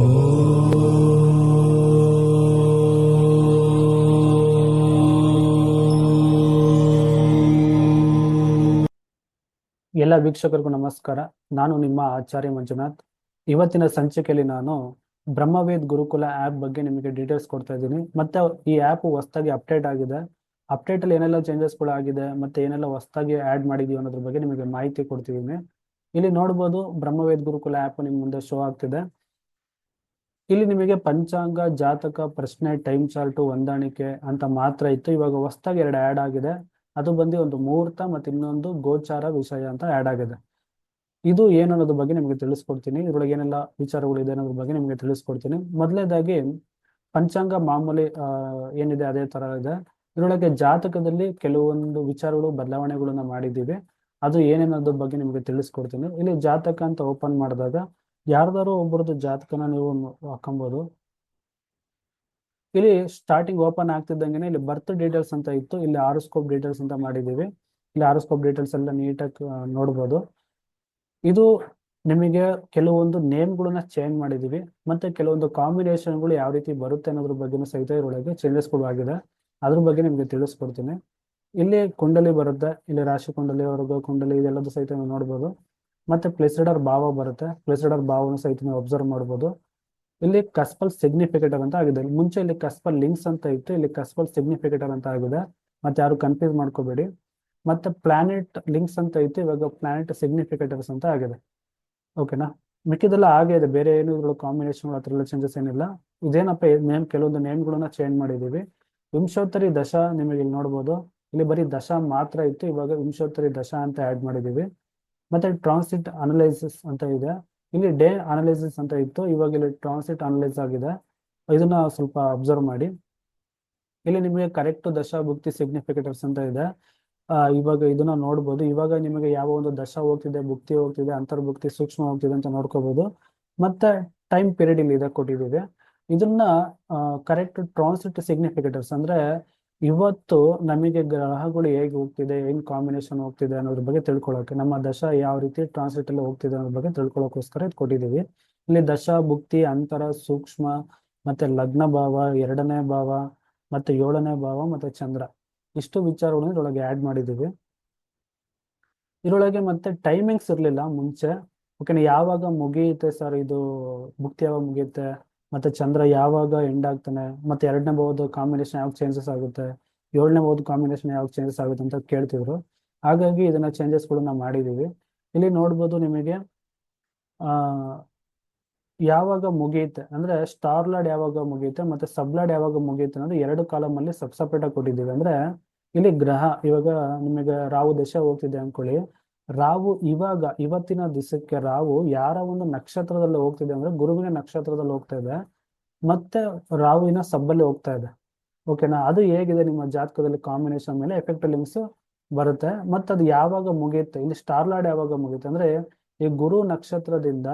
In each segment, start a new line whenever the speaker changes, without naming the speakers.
ಎಲ್ಲ ವೀಕ್ಷಕರಿಗೂ ನಮಸ್ಕಾರ. ನಾನು ನಿಮ್ಮ ಆಚಾರ್ಯ ಮಂಜುನಾಥ್. ಇವತ್ತಿನ ಸಂಚಿಕೆಯಲ್ಲಿ ನಾನು ಬ್ರಹ್ಮವೇದ್ ಗುರುಕುಲ ಆ್ಯಪ್ ಬಗ್ಗೆ ನಿಮಗೆ ಡೀಟೇಲ್ಸ್ ಕೊಡ್ತಾ ಇದ್ದೀನಿ. ಮತ್ತೆ ಈ ಆ್ಯಪ್ ಹೊಸದಾಗಿ ಅಪ್ಡೇಟ್ ಆಗಿದೆ. ಅಪ್ಡೇಟ್ ಅಲ್ಲಿ ಏನೆಲ್ಲ ಚೇಂಜಸ್ಗಳು ಆಗಿದೆ, ಮತ್ತೆ ಏನೆಲ್ಲ ಹೊಸದಾಗಿ ಆ್ಯಡ್ ಮಾಡಿದೀವಿ ಅನ್ನೋದ್ರ ಬಗ್ಗೆ ನಿಮಗೆ ಮಾಹಿತಿ ಕೊಡ್ತಿದ್ದೀನಿ. ಇಲ್ಲಿ ನೋಡ್ಬೋದು ಬ್ರಹ್ಮವೇದ್ ಗುರುಕುಲ ಆ್ಯಪ್ ನಿಮ್ಮ ಮುಂದೆ ಶೋ ಆಗ್ತಿದೆ. ಇಲ್ಲಿ ನಿಮಗೆ ಪಂಚಾಂಗ, ಜಾತಕ, ಪ್ರಶ್ನೆ ಟೈಮ್ ಚಾರ್ಟು ಹೊಂದಾಣಿಕೆ ಅಂತ ಮಾತ್ರ ಇತ್ತು. ಇವಾಗ ಹೊಸ್ದಾಗಿ ಎರಡು ಆ್ಯಡ್ ಆಗಿದೆ. ಅದು ಬಂದು ಒಂದು ಮುಹೂರ್ತ ಮತ್ತು ಇನ್ನೊಂದು ಗೋಚಾರ ವಿಷಯ ಅಂತ ಆ್ಯಡ್ ಆಗಿದೆ. ಇದು ಏನು ಬಗ್ಗೆ ನಿಮಗೆ ತಿಳಿಸ್ಕೊಡ್ತೀನಿ. ಇದರೊಳಗೆ ಏನೆಲ್ಲ ವಿಚಾರಗಳಿದೆ ಅನ್ನೋದ್ರ ಬಗ್ಗೆ ನಿಮಗೆ ತಿಳಿಸ್ಕೊಡ್ತೀನಿ. ಮೊದಲನೇದಾಗಿ ಪಂಚಾಂಗ ಮಾಮೂಲಿ ಏನಿದೆ ಅದೇ ತರ ಇದೆ. ಇದರೊಳಗೆ ಜಾತಕದಲ್ಲಿ ಕೆಲವೊಂದು ವಿಚಾರಗಳು, ಬದಲಾವಣೆಗಳನ್ನ ಮಾಡಿದ್ದೀವಿ. ಅದು ಏನೇನೋದ್ರ ಬಗ್ಗೆ ನಿಮಗೆ ತಿಳಿಸ್ಕೊಡ್ತೀನಿ. ಇಲ್ಲಿ ಜಾತಕ ಅಂತ ಓಪನ್ ಮಾಡಿದಾಗ ಯಾರ್ದಾರು ಒಬ್ಬರದ್ದು ಜಾತಕನ ನೀವು ಹಾಕೊಬೋದು. ಇಲ್ಲಿ ಸ್ಟಾರ್ಟಿಂಗ್ ಓಪನ್ ಆಗ್ತಿದ್ದಂಗೆ ಇಲ್ಲಿ ಬರ್ತ್ ಡೀಟೇಲ್ಸ್ ಅಂತ ಇತ್ತು. ಇಲ್ಲಿ ಆರೋಸ್ಕೋಪ್ ಡೀಟೇಲ್ಸ್ ಅಂತ ಮಾಡಿದ್ದೀವಿ. ಇಲ್ಲಿ ಆರೋಸ್ಕೋಪ್ ಡೀಟೇಲ್ಸ್ ಎಲ್ಲ ನೀಟಾಗಿ ನೋಡ್ಬೋದು. ಇದು ನಿಮಗೆ ಕೆಲವೊಂದು ನೇಮ್ಗಳನ್ನ ಚೇಂಜ್ ಮಾಡಿದ್ದೀವಿ. ಮತ್ತೆ ಕೆಲವೊಂದು ಕಾಂಬಿನೇಷನ್ಗಳು ಯಾವ ರೀತಿ ಬರುತ್ತೆ ಅನ್ನೋದ್ರ ಬಗ್ಗೆನೂ ಸಹಿತ ಇದರೊಳಗೆ ಚೇಂಜಸ್ಗಳು ಆಗಿದೆ. ಅದ್ರ ಬಗ್ಗೆ ನಿಮಗೆ ತಿಳಿಸ್ಕೊಡ್ತೀನಿ. ಇಲ್ಲಿ ಕುಂಡಲಿ ಬರುತ್ತೆ. ಇಲ್ಲಿ ರಾಶಿ ಕುಂಡಲಿ, ವರ್ಗ ಕುಂಡಲಿ ಇದೆಲ್ಲದೂ ಸಹಿತ ನೀವು ನೋಡ್ಬೋದು. ಮತ್ತೆ ಪ್ಲೇಸಿಡರ್ ಭಾವ ಬರುತ್ತೆ. ಪ್ಲೇಸಿಡರ್ ಭಾವನ ಸಹಿತ ನೀವು ಅಬ್ಸರ್ವ್ ಮಾಡ್ಬೋದು. ಇಲ್ಲಿ ಕಸ್ಪಲ್ ಸಿಗ್ನಿಫಿಕೇಟರ್ ಅಂತ ಆಗಿದೆ. ಮುಂಚೆ ಇಲ್ಲಿ ಕಸ್ಪಲ್ ಲಿಂಕ್ಸ್ ಅಂತ ಇತ್ತು. ಇಲ್ಲಿ ಕಸ್ಪಲ್ ಸಿಗ್ನಿಫಿಕೇಟರ್ ಅಂತ ಆಗಿದೆ. ಮತ್ತೆ ಯಾರು ಕನ್ಫ್ಯೂಸ್ ಮಾಡ್ಕೋಬೇಡಿ. ಮತ್ತೆ ಪ್ಲಾನೆಟ್ ಲಿಂಕ್ಸ್ ಅಂತ ಇತ್ತು. ಇವಾಗ ಪ್ಲಾನೆಟ್ ಸಿಗ್ನಿಫಿಕೇಟರ್ಸ್ ಅಂತ ಆಗಿದೆ. ಓಕೆನಾ ಮಿಕ್ಕಿದೆಲ್ಲ ಹಾಗೆ ಇದೆ. ಬೇರೆ ಏನು ಇದ್ರೊಳಗೆ ಕಾಂಬಿನೇಷನ್ ಆ ಚೇಂಜಸ್ ಏನಿಲ್ಲ. ಇದೇನಪ್ಪ ನೇಮ್ ಕೆಲವೊಂದು ನೇಮ್ಗಳನ್ನ ಚೇಂಜ್ ಮಾಡಿದೀವಿ ವಿಂಶೋತ್ತರಿ ದಶ ನಿಮಗೆ ಇಲ್ಲಿ ನೋಡ್ಬೋದು. ಇಲ್ಲಿ ಬರೀ ದಶ ಮಾತ್ರ ಇತ್ತು. ಇವಾಗ ವಿಂಶೋತ್ತರಿ ದಶ ಅಂತ ಆ್ಯಡ್ ಮಾಡಿದ್ದೀವಿ. ಮತ್ತೆ ಟ್ರಾನ್ಸಿಟ್ ಅನಲೈಸಿಸ್ ಅಂತ ಇದೆ. ಇಲ್ಲಿ ಡೇ ಅನಲೈಸಿಸ್ ಅಂತ ಇತ್ತು. ಇವಾಗ ಇಲ್ಲಿ ಟ್ರಾನ್ಸಿಟ್ ಅನಲೈಸ್ ಆಗಿದೆ. ಇದನ್ನ ಸ್ವಲ್ಪ ಅಬ್ಸರ್ವ್ ಮಾಡಿ. ಇಲ್ಲಿ ನಿಮಗೆ ಕರೆಕ್ಟ್ ದಶ ಭುಕ್ತಿ ಸಿಗ್ನಿಫಿಕೇಟರ್ಸ್ ಅಂತ ಇದೆ. ಇವಾಗ ಇದನ್ನ ನೋಡ್ಬೋದು. ಇವಾಗ ನಿಮಗೆ ಯಾವ ಒಂದು ದಶ ಹೋಗ್ತಿದೆ, ಭುಕ್ತಿ ಹೋಗ್ತಿದೆ, ಅಂತರ್ಭುಕ್ತಿ ಸೂಕ್ಷ್ಮ ಹೋಗ್ತಿದೆ ಅಂತ ನೋಡ್ಕೋಬಹುದು ಮತ್ತೆ ಟೈಮ್ ಪೀರಿಯಡ್ ಇಲ್ಲಿ ಇದೆ ಕೊಟ್ಟಿದ್ದೀವಿ. ಇದನ್ನ ಕರೆಕ್ಟ್ ಟ್ರಾನ್ಸಿಟ್ ಸಿಗ್ನಿಫಿಕೇಟರ್ಸ್ ಅಂದ್ರೆ ಇವತ್ತು ನಮಗೆ ಗ್ರಹಗಳು ಹೇಗೆ ಹೋಗ್ತಿದೆ, ಏನ್ ಕಾಂಬಿನೇಷನ್ ಹೋಗ್ತಿದೆ ಅನ್ನೋದ್ರ ಬಗ್ಗೆ ತಿಳ್ಕೊಳ್ಳೋಕೆ ನಮ್ಮ ದಶ ಯಾವ ರೀತಿ ಟ್ರಾನ್ಸ್ಲೇಟ್ ಅಲ್ಲಿ ಹೋಗ್ತಿದೆ ಅನ್ನೋದ್ರ ಬಗ್ಗೆ ತಿಳ್ಕೊಳ್ಳೋಕೋಸ್ಕರ ಇದು ಕೊಟ್ಟಿದ್ದೀವಿ ಇಲ್ಲಿ ದಶ, ಭುಕ್ತಿ, ಅಂತರ, ಸೂಕ್ಷ್ಮ ಮತ್ತೆ ಲಗ್ನ ಭಾವ, ಎರಡನೇ ಭಾವ ಮತ್ತೆ ಏಳನೇ ಭಾವ ಮತ್ತೆ ಚಂದ್ರ. ಇಷ್ಟು ವಿಚಾರಗಳನ್ನ ಇದ್ರೊಳಗೆ ಆ್ಯಡ್ ಮಾಡಿದ್ದೀವಿ ಇದರೊಳಗೆ ಮತ್ತೆ ಟೈಮಿಂಗ್ಸ್ ಇರಲಿಲ್ಲ ಮುಂಚೆ. ಓಕೆನಾ ಯಾವಾಗ ಮುಗಿಯುತ್ತೆ ಸರ್ ಇದು ಭುಕ್ತಿ ಯಾವಾಗ ಮುಗಿಯುತ್ತೆ? ಮತ್ತೆ ಚಂದ್ರ ಯಾವಾಗ ಎಂಡ್ ಆಗ್ತಾನೆ, ಮತ್ತೆ ಎರಡನೇ ಬಹುದು ಕಾಂಬಿನೇಷನ್ ಯಾವಾಗ ಚೇಂಜಸ್ ಆಗುತ್ತೆ, ಏಳನೇ ಬಹುದು ಕಾಂಬಿನೇಷನ್ ಯಾವಾಗ ಚೇಂಜಸ್ ಆಗುತ್ತೆ ಅಂತ ಕೇಳ್ತಿದ್ರು. ಹಾಗಾಗಿ ಇದನ್ನ ಚೇಂಜಸ್ಗಳನ್ನ ಮಾಡಿದೀವಿ. ಇಲ್ಲಿ ನೋಡ್ಬೋದು ನಿಮಗೆ, ಆ, ಯಾವಾಗ ಮುಗಿಯುತ್ತೆ ಅಂದ್ರೆ ಸ್ಟಾರ್ ಲಾಡ್ ಯಾವಾಗ ಮುಗಿಯುತ್ತೆ ಮತ್ತೆ ಸಬ್ ಲಾರ್ಡ್ ಯಾವಾಗ ಮುಗಿಯುತ್ತೆ ಅನ್ನೋದು ಎರಡು ಕಾಲಮ್ ಅಲ್ಲಿ ಸಬ್ ಸಪ್ರೇಟ್ ಆಗಿ ಕೊಟ್ಟಿದ್ದೀವಿ. ಅಂದ್ರೆ ಇಲ್ಲಿ ಗ್ರಹ, ಇವಾಗ ನಿಮಗೆ ರಾಹು ದಶ ಹೋಗ್ತಿದೆ ಅನ್ಕೊಳ್ಳಿ. ರಾಹು ಇವಾಗ, ಇವತ್ತಿನ ದಿವಸಕ್ಕೆ ರಾಹು ಯಾರ ಒಂದು ನಕ್ಷತ್ರದಲ್ಲಿ ಹೋಗ್ತಿದೆ ಅಂದ್ರೆ ಗುರುವಿನ ನಕ್ಷತ್ರದಲ್ಲಿ ಹೋಗ್ತಾ ಇದೆ. ಮತ್ತೆ ರಾಹುವಿನ ಸಬ್ಬಲ್ಲಿ ಹೋಗ್ತಾ ಇದೆ. ಓಕೆನಾ ಅದು ಹೇಗಿದೆ ನಿಮ್ಮ ಜಾತಕದಲ್ಲಿ ಕಾಂಬಿನೇಷನ್ ಮೇಲೆ ಎಫೆಕ್ಟ್ ಲಿಂಕ್ಸ್ ಬರುತ್ತೆ. ಮತ್ತೆ ಅದು ಯಾವಾಗ ಮುಗಿಯುತ್ತೆ? ಇಲ್ಲಿ ಸ್ಟಾರ್ ಲಾರ್ಡ್ ಯಾವಾಗ ಮುಗಿಯುತ್ತೆ ಅಂದ್ರೆ ಈ ಗುರು ನಕ್ಷತ್ರದಿಂದ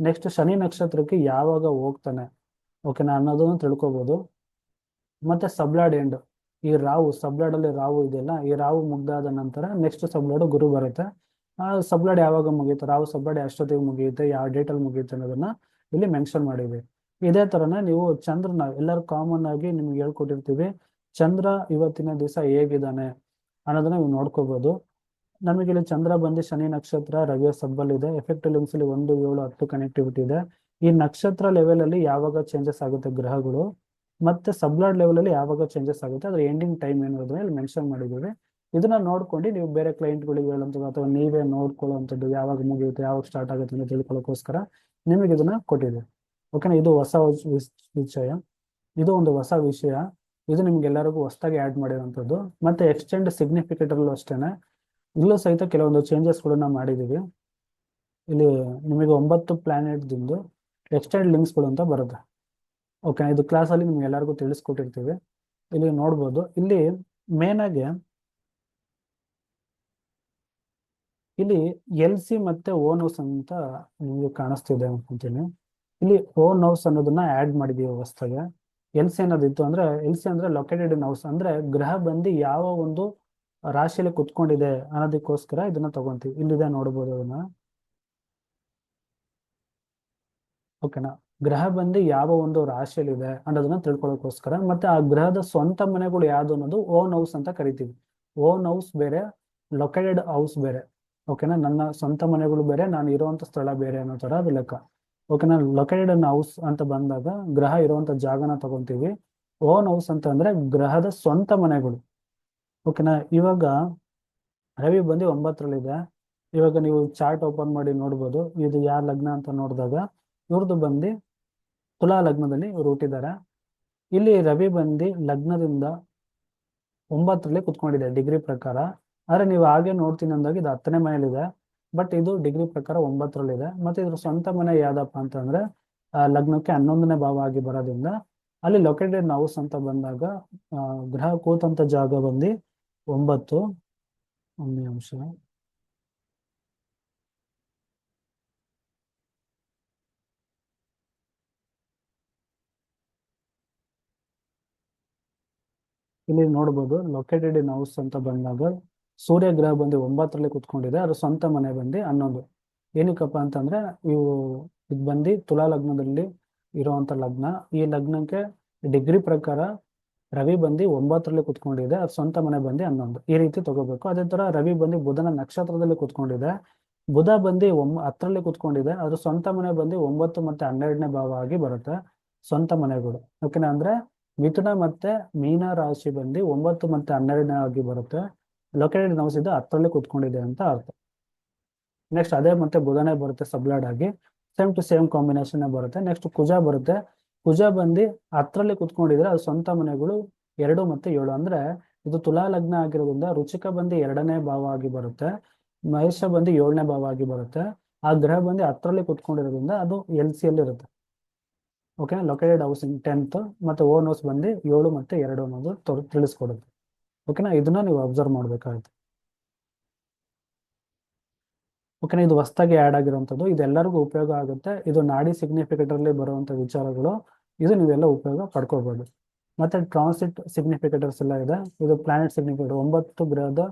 ನೆಕ್ಸ್ಟ್ ಶನಿ ನಕ್ಷತ್ರಕ್ಕೆ ಯಾವಾಗ ಹೋಗ್ತಾನೆ? ಓಕೆನಾ ಅನ್ನೋದನ್ನು ತಿಳ್ಕೊಬೋದು. ಮತ್ತೆ ಸಬ್ಲಾಡ್ ಎಂಡ್ ಈ ರಾವು ಸಬ್ಲಾಡ್ ಅಲ್ಲಿ ರಾವು ಇದೆಯಲ್ಲ, ಈ ರಾವು ಮುಗ್ದಾದ ನಂತರ ನೆಕ್ಸ್ಟ್ ಸಬ್ಲಾಡ್ ಗುರು ಬರುತ್ತೆ. ಆ ಸಬ್ಲಾಡ್ ಯಾವಾಗ ಮುಗಿಯುತ್ತೆ ರಾವ್ ಸಬ್ಲಾಡ್ ಎಷ್ಟೊತ್ತಿಗೆ ಮುಗಿಯುತ್ತೆ, ಯಾವ ಡೇಟಲ್ಲಿ ಮುಗಿಯುತ್ತೆ ಅನ್ನೋದನ್ನ ಇಲ್ಲಿ ಮೆನ್ಷನ್ ಮಾಡಿದ್ವಿ. ಇದೇ ತರನ ನೀವು ಚಂದ್ರನ, ಎಲ್ಲರೂ ಕಾಮನ್ ಆಗಿ ನಿಮ್ಗೆ ಹೇಳ್ಕೊಟ್ಟಿರ್ತೀವಿ, ಚಂದ್ರ ಇವತ್ತಿನ ದಿವಸ ಹೇಗಿದ್ದಾನೆ ಅನ್ನೋದನ್ನ ನೀವು ನೋಡ್ಕೋಬಹುದು ನಮಗೆ ಇಲ್ಲಿ ಚಂದ್ರ ಬಂದು ಶನಿ ನಕ್ಷತ್ರ, ರವಿಯ ಸಬ್ಬಲ್ ಇದೆ. ಎಫೆಕ್ಟ್ ಲಿಂಕ್ಸ್ ಅಲ್ಲಿ ಒಂದು, ಏಳು, ಹತ್ತು ಕನೆಕ್ಟಿವಿಟಿ ಇದೆ. ಈ ನಕ್ಷತ್ರ ಲೆವೆಲ್ ಅಲ್ಲಿ ಯಾವಾಗ ಚೇಂಜಸ್ ಆಗುತ್ತೆ ಗ್ರಹಗಳು, ಮತ್ತೆ ಸಬ್ಲಾಡ್ ಲೆವೆಲ್ ಅಲ್ಲಿ ಯಾವಾಗ ಚೇಂಜಸ್ ಆಗುತ್ತೆ, ಅದ್ರ ಎಂಡಿಂಗ್ ಟೈಮ್ ಏನಿರೋದನ್ನ ಇಲ್ಲಿ ಮೆನ್ಷನ್ ಮಾಡಿದ್ದೀವಿ. ಇದನ್ನ ನೋಡ್ಕೊಂಡು ನೀವು ಬೇರೆ ಕ್ಲೈಂಟ್ಗಳಿಗೆ ಹೇಳುವಂಥದ್ದು ಅಥವಾ ನೀವೇ ನೋಡ್ಕೊಳ್ಳುವಂಥದ್ದು ಯಾವಾಗ ಮುಗಿಯುತ್ತೆ, ಯಾವಾಗ ಸ್ಟಾರ್ಟ್ ಆಗುತ್ತೆ ಅಂತ ತಿಳ್ಕೊಳ್ಳೋಕೋಸ್ಕರ ನಿಮಗೆ ಇದನ್ನ ಕೊಟ್ಟಿದೆ. ಓಕೆನಾ ಇದು ಹೊಸ ವಿಷಯ. ಇದು ಒಂದು ಹೊಸ ವಿಷಯ. ಇದು ನಿಮ್ಗೆಲ್ಲರಿಗೂ ಹೊಸದಾಗಿ ಆ್ಯಡ್ ಮಾಡಿರುವಂಥದ್ದು. ಮತ್ತೆ ಎಕ್ಸ್ಟೆಂಡ್ ಸಿಗ್ನಿಫಿಕೇಟರ್ಲು ಅಷ್ಟೇನೆ. ಇಲ್ಲೂ ಸಹಿತ ಕೆಲವೊಂದು ಚೇಂಜಸ್ಗಳನ್ನ ಮಾಡಿದ್ದೀವಿ. ಇಲ್ಲಿ ನಿಮಗೆ ಒಂಬತ್ತು ಪ್ಲಾನೆಟ್ದಿಂದು ಎಕ್ಸ್ಟೆಂಡ್ ಲಿಂಕ್ಸ್ಗಳು ಅಂತ ಬರುತ್ತೆ. ಓಕೆ ಇದು ಕ್ಲಾಸಲ್ಲಿ ನಿಮ್ಗೆ ಎಲ್ಲರಿಗೂ ತಿಳಿಸ್ಕೊಟ್ಟಿರ್ತೀವಿ. ಇಲ್ಲಿ ನೋಡ್ಬೋದು. ಇಲ್ಲಿ ಮೇನ್ ಆಗಿ ಇಲ್ಲಿ ಎಲ್ ಸಿ ಮತ್ತೆ ಓನ್ ಹೌಸ್ ಅಂತ ನಿಮಗೆ ಕಾಣಿಸ್ತಿದೆ ಅನ್ಕೊಂತೀನಿ ಇಲ್ಲಿ ಓನ್ ಹೌಸ್ ಅನ್ನೋದನ್ನ ಆಡ್ ಮಾಡಿದೀವಿ ವ್ಯವಸ್ಥೆಗೆ ಎಲ್ ಸಿ ಅನ್ನೋದಿತ್ತು ಅಂದ್ರೆ, ಎಲ್ ಸಿ ಅಂದ್ರೆ ಲೊಕೇಟೆಡ್ ಇನ್ ಹೌಸ್ ಅಂದ್ರೆ ಗ್ರಹ ಬಂದು ಯಾವ ಒಂದು ರಾಶಿಯಲ್ಲಿ ಕುತ್ಕೊಂಡಿದೆ ಅನ್ನೋದಕ್ಕೋಸ್ಕರ ಇದನ್ನ ತಗೊಂತೀವಿ. ಇಲ್ಲಿದೆ ನೋಡ್ಬೋದು ಅದನ್ನ. ಓಕೆನಾ ಗ್ರಹ ಬಂದು ಯಾವ ಒಂದು ರಾಶಿಯಲ್ಲಿದೆ ಅನ್ನೋದನ್ನ ತಿಳ್ಕೊಳ್ಳೋಕೋಸ್ಕರ ಮತ್ತೆ ಆ ಗ್ರಹದ ಸ್ವಂತ ಮನೆಗಳು ಯಾವ್ದು ಅನ್ನೋದು ಓನ್ ಹೌಸ್ ಅಂತ ಕರಿತೀವಿ. ಓನ್ ಹೌಸ್ ಬೇರೆ ಲೊಕೇಟೆಡ್ ಹೌಸ್ ಬೇರೆ. ಓಕೆನಾ ನನ್ನ ಸ್ವಂತ ಮನೆಗಳು ಬೇರೆ, ನಾನು ಇರುವಂತ ಸ್ಥಳ ಬೇರೆ ಅನ್ನೋ ತರ ಅದು ಲೆಕ್ಕ. ಓಕೆನಾ ಲೊಕೇಟೆಡ್ ಅನ್ ಹೌಸ್ ಅಂತ ಬಂದಾಗ ಗ್ರಹ ಇರುವಂತ ಜಾಗನ ತಗೊಂತೀವಿ. ಓನ್ ಹೌಸ್ ಅಂತ ಅಂದ್ರೆ ಗ್ರಹದ ಸ್ವಂತ ಮನೆಗಳು. ಓಕೆನಾ ಇವಾಗ ರವಿ ಬಂದು ಒಂಬತ್ತರಲ್ಲಿದೆ. ಇವಾಗ ನೀವು ಚಾರ್ಟ್ ಓಪನ್ ಮಾಡಿ ನೋಡ್ಬೋದು. ಇದು ಯಾರ ಲಗ್ನ ಅಂತ ನೋಡಿದಾಗ ಇವ್ರದ್ದು ಬಂದು ತುಲಾ ಲಗ್ನದಲ್ಲಿ ಇವ್ರು ಹುಟ್ಟಿದ್ದಾರೆ. ಇಲ್ಲಿ ರವಿ ಬಂದು ಲಗ್ನದಿಂದ ಒಂಬತ್ತರಲ್ಲಿ ಕುತ್ಕೊಂಡಿದೆ ಡಿಗ್ರಿ ಪ್ರಕಾರ. ಆದ್ರೆ ನೀವು ಹಾಗೆ ನೋಡ್ತೀನಿ ಅಂದಾಗ ಇದು ಹತ್ತನೇ ಮನೆಯಲ್ಲಿದೆ. ಬಟ್ ಇದು ಡಿಗ್ರಿ ಪ್ರಕಾರ ಒಂಬತ್ತರಲ್ಲಿದೆ. ಮತ್ತೆ ಇದ್ರ ಸ್ವಂತ ಮನೆ ಯಾವ್ದಪ್ಪ ಅಂತಂದ್ರೆ ಲಗ್ನಕ್ಕೆ ಹನ್ನೊಂದನೇ ಭಾವ ಆಗಿ ಬರೋದ್ರಿಂದ ಅಲ್ಲಿ ಲೊಕೇಟೆಡ್ ಹೌಸ್ ಅಂತ ಬಂದಾಗ ಗ್ರಹ ಕೂತಂತ ಜಾಗ ಬಂದು ಒಂಬತ್ತು. ಒಂದು ಅಂಶ. ಇಲ್ಲಿ ನೋಡ್ಬೋದು ಲೊಕೇಟೆಡ್ ಇನ್ ಹೌಸ್ ಅಂತ ಬಂದಾಗ ಸೂರ್ಯ ಗ್ರಹ ಬಂದು ಒಂಬತ್ತರಲ್ಲಿ ಕುತ್ಕೊಂಡಿದೆ ಅದ್ರ ಸ್ವಂತ ಮನೆ ಬಂದು ಹನ್ನೊಂದು. ಏನಕ್ಕಪ್ಪ ಅಂತಂದ್ರೆ, ಇವು ಇದು ಬಂದು ತುಲಾ ಲಗ್ನದಲ್ಲಿ ಇರುವಂತ ಲಗ್ನ. ಈ ಲಗ್ನಕ್ಕೆ ಡಿಗ್ರಿ ಪ್ರಕಾರ ರವಿ ಬಂದು ಒಂಬತ್ತರಲ್ಲಿ ಕುತ್ಕೊಂಡಿದೆ ಅದ್ರ ಸ್ವಂತ ಮನೆ ಬಂದು ಹನ್ನೊಂದು. ಈ ರೀತಿ ತಗೋಬೇಕು. ಅದೇ ತರ ರವಿ ಬಂದು ಬುಧನ ನಕ್ಷತ್ರದಲ್ಲಿ ಕುತ್ಕೊಂಡಿದೆ. ಬುಧ ಬಂದು ಒಂಬ ಹತ್ತರಲ್ಲಿ ಕುತ್ಕೊಂಡಿದೆ ಅದ್ರ ಸ್ವಂತ ಮನೆ ಬಂದು ಒಂಬತ್ತು ಮತ್ತೆ ಹನ್ನೆರಡನೇ ಭಾವ ಆಗಿ ಬರುತ್ತೆ, ಸ್ವಂತ ಮನೆಗಳು. ಓಕೆನಾ, ಅಂದ್ರೆ ಮಿಥುನ ಮತ್ತೆ ಮೀನ ರಾಶಿ ಬಂದು ಒಂಬತ್ತು ಮತ್ತೆ ಹನ್ನೆರಡನೇ ಆಗಿ ಬರುತ್ತೆ. ಲೊಕೇಟೆಡ್ ಹೌಸ್ ಇದು ಹತ್ತರಲ್ಲಿ ಕುತ್ಕೊಂಡಿದೆ ಅಂತ ಅರ್ಥ. ನೆಕ್ಸ್ಟ್ ಅದೇ ಮತ್ತೆ ಬುಧನೇ ಬರುತ್ತೆ ಸಬ್ಲಾಡ್ ಆಗಿ. ಸೇಮ್ ಟು ಸೇಮ್ ಕಾಂಬಿನೇಷನ್ ಬರುತ್ತೆ. ನೆಕ್ಸ್ಟ್ ಕುಜ ಬರುತ್ತೆ. ಕುಜ ಬಂದು ಹತ್ತರಲ್ಲಿ ಕುತ್ಕೊಂಡಿದ್ರೆ ಅದು ಸ್ವಂತ ಮನೆಗಳು ಎರಡು ಮತ್ತೆ ಏಳು. ಅಂದ್ರೆ ಇದು ತುಲಾ ಲಗ್ನ ಆಗಿರೋದ್ರಿಂದ ರುಚಿಕ ಬಂದು ಎರಡನೇ ಭಾವ ಆಗಿ ಬರುತ್ತೆ. ಮಹೇಶ ಬಂದು ಏಳನೇ ಭಾವ ಆಗಿ ಬರುತ್ತೆ. ಆ ಗ್ರಹ ಬಂದು ಹತ್ತರಲ್ಲಿ ಕುತ್ಕೊಂಡಿರೋದ್ರಿಂದ ಅದು ಎಲ್ ಸಿ ಅಲ್ಲಿ ಇರುತ್ತೆ ಓಕೆ ಲೊಕೇಟೆಡ್ ಹೌಸಿಂಗ್ ಟೆಂತ್ ಮತ್ತೆ ಓನ್ ಹೌಸ್ ಬಂದು ಏಳು ಮತ್ತೆ ಎರಡು ಅನ್ನೋದು ತಿಳಿಸ್ಕೊಡುತ್ತೆ. ಓಕೆನಾ ಇದನ್ನ ನೀವು ಅಬ್ಸರ್ವ್ ಮಾಡಬೇಕಾಗುತ್ತೆ. ಓಕೆನಾ ಇದು ಹೊಸ್ತಾಗಿ ಆ್ಯಡ್ ಆಗಿರುವಂಥದ್ದು ಇದೆಲ್ಲರಿಗೂ ಉಪಯೋಗ ಆಗುತ್ತೆ. ಇದು ನಾಡಿ ಸಿಗ್ನಿಫಿಕೇಟರ್ಲಿ ಬರುವಂಥ ವಿಚಾರಗಳು, ಇದು ನೀವೆಲ್ಲ ಉಪಯೋಗ ಪಡ್ಕೋಬೋದು ಮತ್ತೆ ಟ್ರಾನ್ಸಿಟ್ ಸಿಗ್ನಿಫಿಕೇಟರ್ಸ್ ಎಲ್ಲ ಇದೆ. ಇದು ಪ್ಲಾನೆಟ್ ಸಿಗ್ನಿಫಿಕೇಟರ್ ಒಂಬತ್ತು ಗ್ರಹದ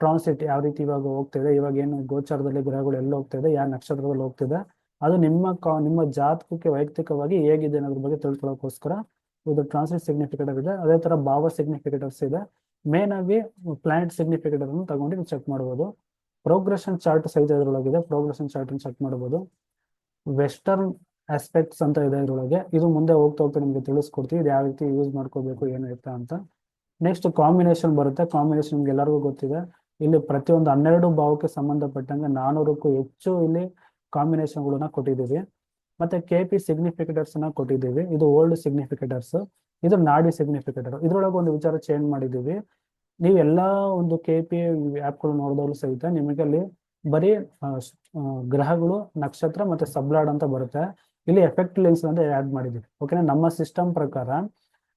ಟ್ರಾನ್ಸಿಟ್ ಯಾವ ರೀತಿ ಇವಾಗ ಹೋಗ್ತಿದೆ, ಇವಾಗ ಏನು ಗೋಚಾರದಲ್ಲಿ ಗ್ರಹಗಳು ಎಲ್ಲ ಹೋಗ್ತಿದೆ, ಯಾವ ನಕ್ಷತ್ರದಲ್ಲಿ ಹೋಗ್ತಿದೆ, ಅದು ನಿಮ್ಮ ನಿಮ್ಮ ಜಾತಕಕ್ಕೆ ವೈಯಕ್ತಿಕವಾಗಿ ಹೇಗಿದೆ ಅನ್ನೋದ್ರ ಬಗ್ಗೆ ತಿಳ್ಕೊಳ್ಳೋಕ್ಕೋಸ್ಕರ ಇದು ಟ್ರಾನ್ಸಿಟ್ ಸಿಗ್ನಿಫಿಕೇಟರ್ ಇದೆ ಅದೇ ತರ ಭಾವ ಸಿಗ್ನಿಫಿಕೇಟರ್ಸ್ ಇದೆ. ಮೇನ್ ಆಗಿ ಪ್ಲಾನೆಟ್ ಸಿಗ್ನಿಫಿಕೇಟರ್ ಅನ್ನು ತಗೊಂಡು ಚೆಕ್ ಮಾಡಬಹುದು ಪ್ರೋಗ್ರೆಷನ್ ಚಾರ್ಟ್ ಸಹಿತ ಇದರೊಳಗಿದೆ. ಪ್ರೋಗ್ರೆಷನ್ ಚಾರ್ಟ್ ಚೆಕ್ ಮಾಡಬಹುದು ವೆಸ್ಟರ್ನ್ ಆಸ್ಪೆಕ್ಟ್ಸ್ ಅಂತ ಇದೆ ಇದರೊಳಗೆ. ಇದು ಮುಂದೆ ಹೋಗ್ತಾ ಹೋಗ್ತಾ ನಿಮಗೆ ತಿಳಿಸ್ಕೊಡ್ತೀವಿ. ಇದು ಯಾವ ರೀತಿ ಯೂಸ್ ಮಾಡ್ಕೋಬೇಕು, ಏನು ಅಂತ. ನೆಕ್ಸ್ಟ್ ಕಾಂಬಿನೇಷನ್ ಬರುತ್ತೆ. ಕಾಂಬಿನೇಷನ್ ನಿಮ್ಗೆ ಎಲ್ಲರಿಗೂ ಗೊತ್ತಿದೆ. ಇಲ್ಲಿ ಪ್ರತಿಯೊಂದು ಹನ್ನೆರಡು ಭಾವಕ್ಕೆ ಸಂಬಂಧಪಟ್ಟಂಗೆ ನಾನೂರಕ್ಕೂ ಹೆಚ್ಚು ಇಲ್ಲಿ ಕಾಂಬಿನೇಷನ್ಗಳನ್ನ ಕೊಟ್ಟಿದ್ದೀವಿ. ಮತ್ತೆ ಕೆ ಪಿ ಸಿಗ್ನಿಫಿಕೇಟರ್ಸ್ನ ಕೊಟ್ಟಿದ್ದೀವಿ. ಇದು ಓಲ್ಡ್ ಸಿಗ್ನಿಫಿಕೇಟರ್ಸ್ ಇದು ನಾಡಿ ಸಿಗ್ನಿಫಿಕೇಟರ್ ಇದ್ರೊಳಗೆ ಒಂದು ವಿಚಾರ ಚೇಂಜ್ ಮಾಡಿದ್ದೀವಿ. ನೀವು ಎಲ್ಲಾ ಒಂದು ಕೆ ಪಿ ಆ್ಯಪ್ಗಳು ನೋಡಿದವರು ಸಹಿತ ನಿಮಗೆ ಅಲ್ಲಿ ಬರೀ ಗ್ರಹಗಳು, ನಕ್ಷತ್ರ ಮತ್ತೆ ಸಬ್ಲಾಡ್ ಅಂತ ಬರುತ್ತೆ. ಇಲ್ಲಿ ಎಫೆಕ್ಟ್ ಲೆನ್ಸ್ ಅಂತ ಆ್ಯಡ್ ಮಾಡಿದ್ದೀವಿ. ಓಕೆನಾ ನಮ್ಮ ಸಿಸ್ಟಮ್ ಪ್ರಕಾರ